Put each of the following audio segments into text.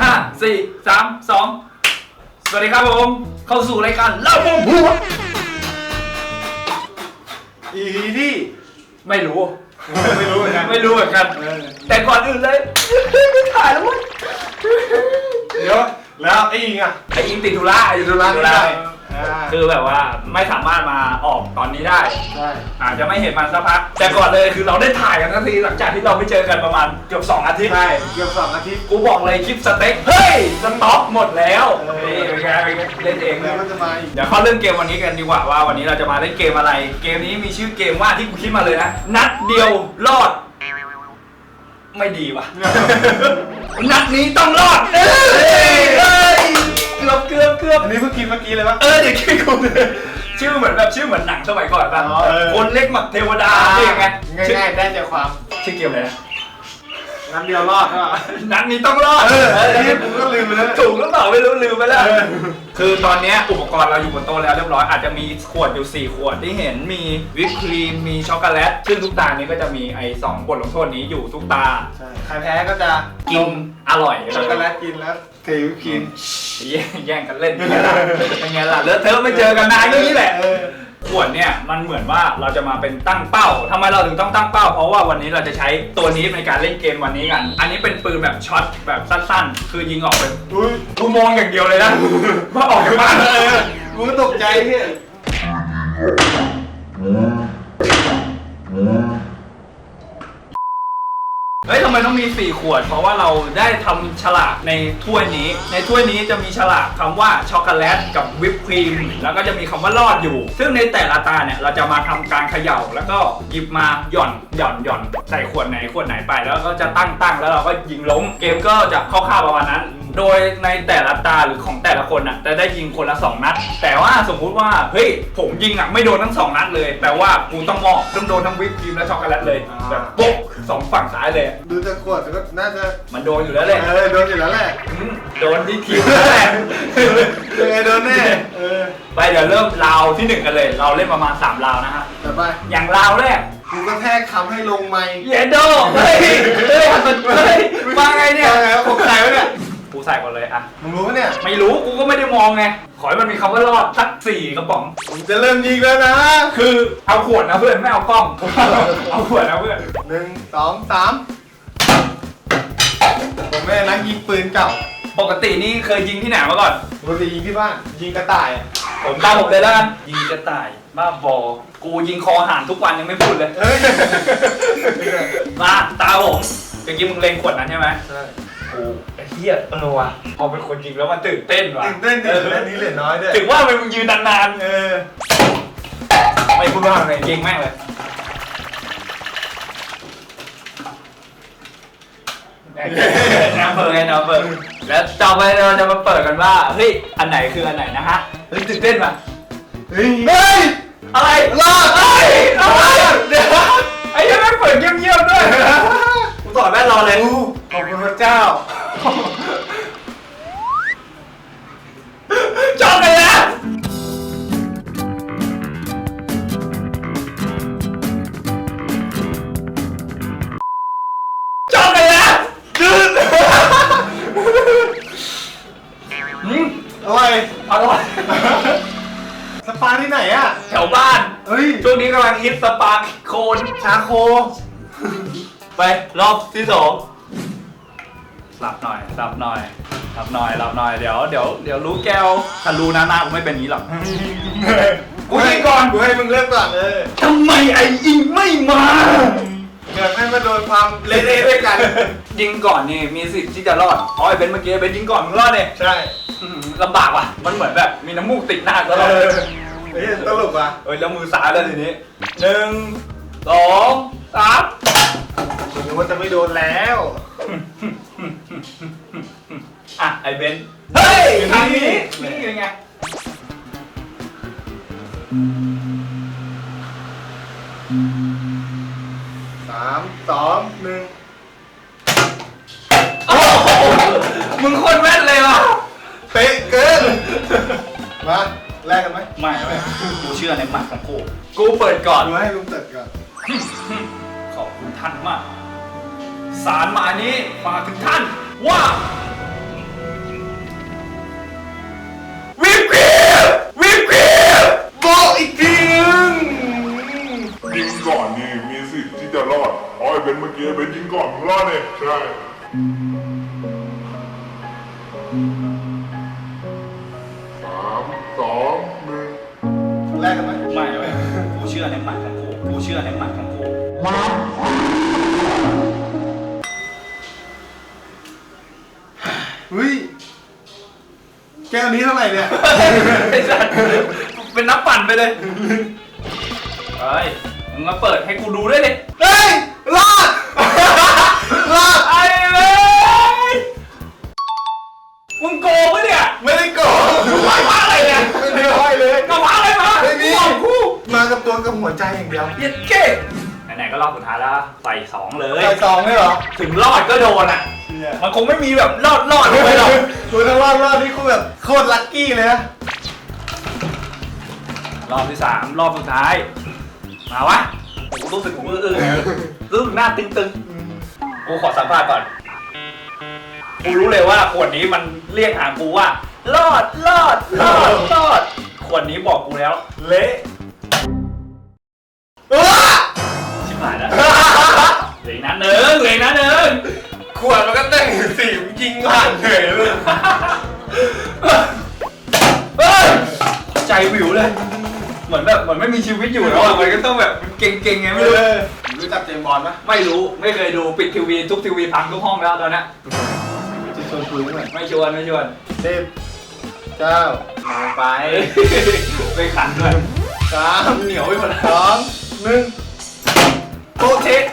ห้าสี่สามสองสวัสดีครับผม เข้าสู่รายการเล่ามุมหัวอีที่ไม่รู้ ไม่รู้เหมือนกันไม่รู้เหมือนกันเออแต่ก่อนอื่นเลยไม่ถ่ายแล้วมั้งเดี๋ยว แล้วไอ้อิงอะไอ้อิงติดธุระไอ้ธุระธุธุระระอ่าคือแบบว่าไม่สามารถมาออกตอนนี้ได้ ใช่อาจจะไม่เห็นมันสักพัก แต่ก่อนเลยคือเราได้ถ่ายกันทันทีหลังจากที่เราไม่เจอกันประมาณเกือบ2อาทิตย์ ใช่เกือบสองอาทิตย์ กูบอกเลยคลิปสเต็ก เฮ้ย สต็อกหมดแล้วเออนี่เป็นไงเป็นไงเล่นเองแล้วมันจะมาอีกเดี๋ยวเข้าเรื่องเกมวันนี้กันดีกว่าว่าวันนี้เราจะมาเล่นเกมอะไร เกมนี้มีชื่อเกมว่าที่กูคิดมาเลยนะ นัดเดียวรอด ไม่ดีว่ะ นัดนี้ต้องรอด เอ้ยเอ้ยเกือบเกือบเกือบอันนี้เพิ่งกินเมื่อกี้เลยปะ เออเดี๋ยวคิดกูเลยชื่อเหมือนแบบชื่อเหมือนหนังสมัยก่อนป่ะอ๋อเออ คนเล็กหมักเทวดาอะไรอย่างเงี้ยชื่อง่ายๆได้ใจความ ชื่อเกมอะไรนะ น้ำเดียวรอดก็นัดนี้ต้องรอดเออไอ้นี่ผมก็ลืมไปแล้วถูกหรือเปล่าไม่รู้ลืมไปแล้วเออคือตอนเนี้ยอุปกรณ์เราอยู่บนโต๊ะแล้วเรียบร้อยอาจจะมีขวดอยู่ 4 ขวดที่เห็นมีวิปครีมมีช็อกโกแลตซึ่งทุกตานี้ก็จะมีไอ้สองบทลงโทษนี้อยู่ทุกตา ใช่ใครแพ้ก็จะกินอร่อยช็อกโกแลตกินแล้วเทวิปครีมแย่งแย่งกันเล่นเป็นไงล่ะเป็นไงล่ะเลอะเทอะไม่เจอกันนานก็นี้แหละเออ ขวดเนี่ยมันเหมือนว่าเราจะมาเป็นตั้งเป้าทำไมเราถึงต้องตั้งเป้า เพราะว่าวันนี้เราจะใช้ตัวนี้ในการเล่นเกมวันนี้กัน อันนี้เป็นปืนแบบช็อตแบบสั้นๆ คือยิงออกเป็นอุ้ยกูมองอย่างเดียวเลยนะว่าออกจากบ้านเลยกูตกใจพี่ เฮ้ยทำไมต้องมี 4 ขวด เพราะว่าเราได้ทำฉลากในถ้วยนี้ ในถ้วยนี้จะมีฉลากคำว่าช็อกโกแลตกับวิปครีม แล้วก็จะมีคำว่ารอดอยู่ ซึ่งในแต่ละตาเนี่ยเราจะมาทำการเขย่า แล้วก็หยิบมาหย่อนหย่อนหย่อนใส่ขวดไหนขวดไหนไป แล้วก็จะตั้งตั้งแล้วเราก็ยิงล้ม เกมก็จะคร่าวๆประมาณนั้น โดยในแต่ละตาหรือของแต่ละคนอะจะได้ยิงคนละ 2 นัด แต่ว่าสมมุติว่าเฮ้ยผมยิงอะไม่โดนทั้งสองนัดเลยแปลว่ากูต้องมอบต้องโดนทั้งวิปครีมและช็อกโกแลตเลยแบบโป๊ก สองฝั่งซ้ายเลย ดูจากขวดก็น่าจะมันโดนอยู่แล้วแหละเออโดนอยู่แล้วแหละ อืมโดนที่คิวแล้วแหละ ยังไงโดนแน่เออไปเดี๋ยวเริ่มราวที่หนึ่งกันเลย เราเล่นประมาณ3ราวนะฮะ แต่ไปอย่างราวแรก กูก็แทกคำให้ลงไมค์เยโดเฮ้ย เฮ้ยมันเฮ้ยมาไงเนี่ย มาไงวะผมใส่ไว้เนี่ยกู ใส่ก่อนเลยอะมึงรู้ปะเนี่ย ไม่รู้กูก็ไม่ได้มองไง ขอให้มันมีคำว่ารอดสักสี่กระป๋อง ผมจะเริ่มยิงแล้วนะคือเอาขวดนะเพื่อนไม่เอากล้อง เอาขวดนะเพื่อน หนึ่งสองสามผมไม่ได้นักยิงปืนเก่าปกตินี่เคยยิงที่ไหนมาก่อน ปกติยิงที่บ้าน ยิงกระต่ายอะผมตามผมเลยแล้วกัน ยิงกระต่าย บ้าบอ กูยิงคอห่านทุกวันยังไม่พูดเลย เฮ้ยมาตาผมเมื่อกี้มึงเล็งขวดนั้นใช่ไหม ใช่ กูไอ้เหี้ยเออว่ะพอเป็นคนยิงแล้วมันตื่นเต้นว่ะตื่นเต้นดิออเล่นนี้เหลือน้อยด้วยถึงว่ามันมึงยืนนานเออๆไม่พูดมากเลยยิงแม่งเลยน้ำเปิดไงน้ำเปิดแล้วต่อไปเราจะมาเปิดกันว่าเฮ้ยอันไหนคืออันไหนนะฮะเฮ้ยตื่นเต้นป่ะเฮ้ยเฮ้ยอะไรรอดเฮ้ยอะไรเดี๋ยวไอ้ยังไม่เปิดเงียบๆด้วยกูต่อดแม่นรอเลยอู้ ขอบคุณพระเจ้า จบเลยนะจบเลยนะดื้ออืมโอ้ยอร่อยสปาที่ไหนอะ แถวบ้าน เฮ้ย ช่วงนี้กำลังฮิตสปาโคน ชาโค ไป รอบที่สอง หลับหน่อยหลับหน่อยหลับหน่อยหลับหน่อยเดี๋ยวเดี๋ยวเดี๋ยวรู้แก้วถ้ารู้นะหน้ากูไม่เป็นอย่างนี้หรอกกูยิงก่อนกูให้มึงเริ่มก่อนเออทำไมไอ้อิงไม่มาเกิดให้มาโดนความเละๆด้วยกัน ยิงก่อนนี่มีสิทธิ์ที่จะรอดอ๋อไอ้เบนเมื่อกี้เบนยิงก่อนมึงรอดเนี่ยใช่อื้อหือลำบากว่ะ มันเหมือนแบบมีน้ำมูกติดหน้าตเอลอดอเฮ้ยตลกว่ะเอ้ยแล้วมือซ้ายแล้วทีนี้หนึ่งสองสาม ผมนึกว่าจะไม่โดนแล้วอ่ มาแลกกันไหมไม่ไม่กูเชื่อในหมัดของกูกูเปิดก่อน ดูให้ลุงเติดก่อน ขอบคุณท่านมาก สารหมายนี้ฝากถึงท่านว่าวิปครีมวิปครีมบอกอีกทีนึงยิงก่อนนี่มีสิทธิ์ที่จะรอดอ๋อไอ้เบนเมื่อกี้เอ้นยิงก่อนรอดเนี่ยใช่ ในหมัดของกูกูเชื่อในหมัดของกูเฮ้ย แก้วนี้เท่าไหร่เนี่ย ไอ้สัตว์เป็นนักปั่นไปเลยเฮ้ยมึงมาเปิดให้กูดูด้วยดิเฮ้ยรอดรอดไอ้เลยมึงโกงปะเนี่ย ไม่ได้โกง มึงไหวมาอะไรเนี่ย ไม่ ตัวกับหัวใจอย่างเดียวเย็ดเก้ไหนๆก็รอบสุดท้ายแล้วใส่สองเลย ใส่ซองเลยเหรอถึงรอดก็โดนอะเชี่ยมันคงไม่มีแบบรอดรอดไปหรอกคุณถ้ารอดรอดนี่คุณแบบโคตรลัคกี้เลยนะรอบที่สามรอบสุดท้าย มาวะกูรู้สึกกูอึ้งอึ้งรู้สึกหน้าตึงๆกูขอสัมภาษณ์ก่อนกูรู้เลยว่าขวดนี้มันเรียกหากูว่า รอดรอดรอดรอดขวดนี้บอกกูแล้ว เละ อ้าชิบหายแล้วเหลืออกนัดหนึ่งเหลืออกนัดหนึ่งขวดมันก็เต้นอยู่สี่มันยิงผ่านเลยเลยเฮ้ยใจวิวเลย เหมือนแบบเหมือนไม่มีชีวิตอยู่แล้วอะมันก็ต้องแบบเก่งๆไงไม่รู้ รู้จักเจมส์บอลปะไม่รู้ไม่เคยดูปิดทีวีทุกทีวีพังทุกห้องแล้วตอนเนี้ยจะชวนคุยหน่อยไม่ชวนไม่ชวน สิบเก้าลงไปไปขันด้วย สาม เหนียวไปหมดแล้ว สอง หนึ่งโตะเช็ค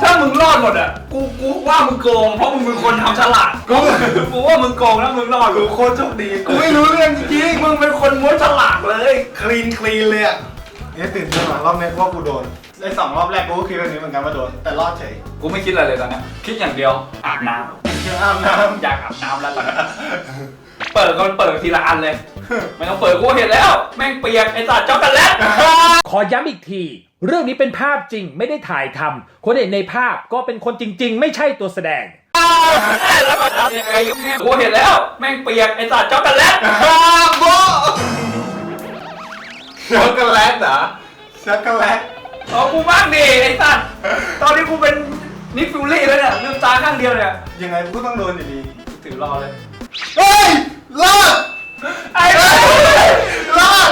ถ้ามึงรอดหมดอะ กูกูว่ามึงโกง เพราะมึงเป็นคนทำฉลาดกูกูว่ามึงโกงแล้วมึงรอดกูโคตรโชคดีกูไม่รู้เรื่องจริงมึงเป็นคนม้วนฉลากเลยๆคลีนคลีนเลยอะเนี่ยตื่นเต้นมารอบนี้ว่ากูโดนในสองรอบแรกกูก็คิดแบบนี้เหมือนกันว่าโดนแต่รอดเฉยกูไม่คิดอะไรเลยตอนเนี้ยคิดอย่างเดียวอาบน้อาบน้ำอยากอาบน้ำแล้วตอนเนี้ย เปิดก็เปิดทีละอันเลย ไม่ต้องเปิดกูเห็นแล้ว แม่งเปียกไอ้สัตว์ช็อกโกแลต ขอย้ำอีกที เรื่องนี้เป็นภาพจริงไม่ได้ถ่ายทำคนเห็นในภาพก็เป็นคนจริง ๆ ไม่ใช่ตัวแสดงกูเห็นแล้ว แม่งเปียกไอ้สัตว์ช็อกโกแลตำโบช็อกโกแลตเหรอช็อกโกแลตเอากูบ้างดิไอ้สัตว์ตอนนี้กูเป็นนิกฟิลลี่แล้วเนี่ยลืมตาข้างเดียวเนี่ยยังไงกูก็ต้องโดนอยู่ดี ถือรอเลย เฮ้ย รอดไอ้เฮ้ยรอด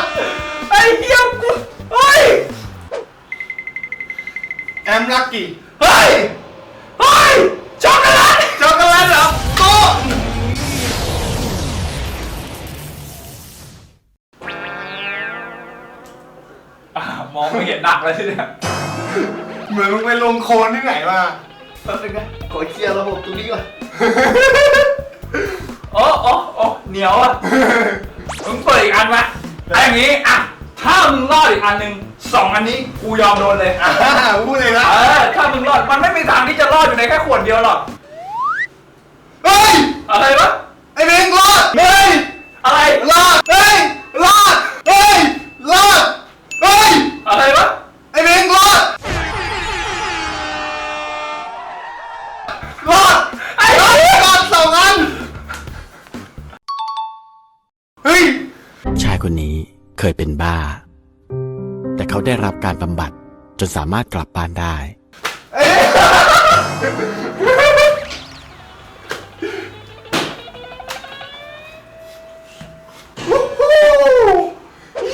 ไอ้เหี้ยกูเฮ้ยแอมลักกี้เฮ้ยเฮ้ยช็อกโกแลตช็อกโกแลตเหรอโตอะมองไม่เห็นหนักเลยทีเนี่ยเหมือนมึงไปลงโคลนที่ไหนมาแป๊บนึงนะขอเคลียร์ระบบตรงนี้ก่อน โอ้โอ้โอ้ เหนียวอะ มึงเปิดอีกอันมาไอ้อย่างงี้อะ ถ้ามึงรอดอีกอันหนึ่งสองอันนี้กูยอมโดนเลยอ่าพูดเลยนะเออถ้ามึงรอดมันไม่มีทางที่จะรอดอยู่ในแค่ขวดเดียวหรอก เฮ้ย อะไรวะ ไอ้เมงรอดเฮ้ยอะไร รอดเฮ้ยรอดเฮ้ยรอดเฮ้ยอะไรวะ ไอ้เมงรอด เคยเป็นบ้า แต่เขาได้รับการบำบัดจนสามารถกลับบ้านได้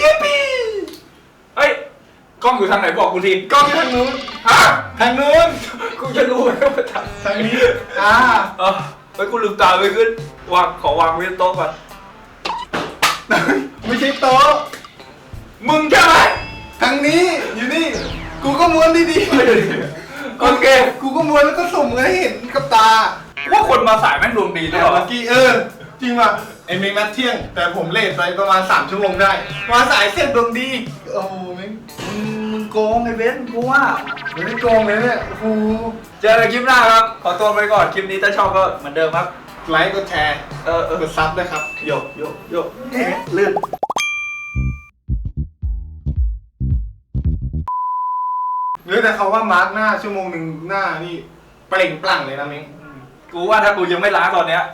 ยิปปี้เฮ้ย กล้องอยู่ทางไหนบอกกูทีกล้องทางนู้นฮะทางนู้นกูจะรู้ไหมว่าทางทางนี้อ่าเออเฮ้ยกูลืมตาไปขึ้นวางขอวางไว้บนโต๊ะก่อน ไม่ใช่โต๊ะ มึงใช่ไหมทางนี้อยู่นี่ กูก็ม้วนดีๆโอเค กูก็ม้วนแล้วก็ส่งให้เห็นกับตาว่าคนมาสายแม่งดวงดีด้แต่วยเหรอเมื่อกี้เออ จริงว่ะไอ้เมงนัดเที่ยง แต่ผมเลทไปประมาณ 3 ชั่วโมงได้ มาสายเสร็จดวงดีโอ้โหแม่งมึงมึงโกงไอ้เบนซ์กูว่าไม่ได้โกงเลยเนี่ยโอ้โหเจอกันคลิปหน้าครับ ขอตัวไปก่อน คลิปนี้ถ้าชอบก็เหมือนเดิมครับ ไลค์กดแชร์เออเออกดซับด้วยครับโยกโยกโยกเอ๊ะลื่น หรือแต่เขาว่ามาร์กหน้าชั่วโมงหนึ่งหน้านี่เปล่งปลั่งเลยนะเม้งกูว่าถ้ากูยังไม่ล้างตอนเนี้ย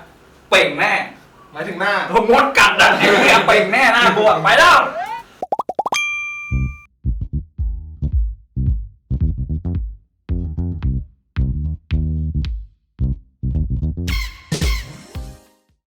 เป่งแน่หมายถึงหน้า ผมมดกัดอะไอ้เนี่ยเป่งแน่หน้ากูอะไปแล้วเ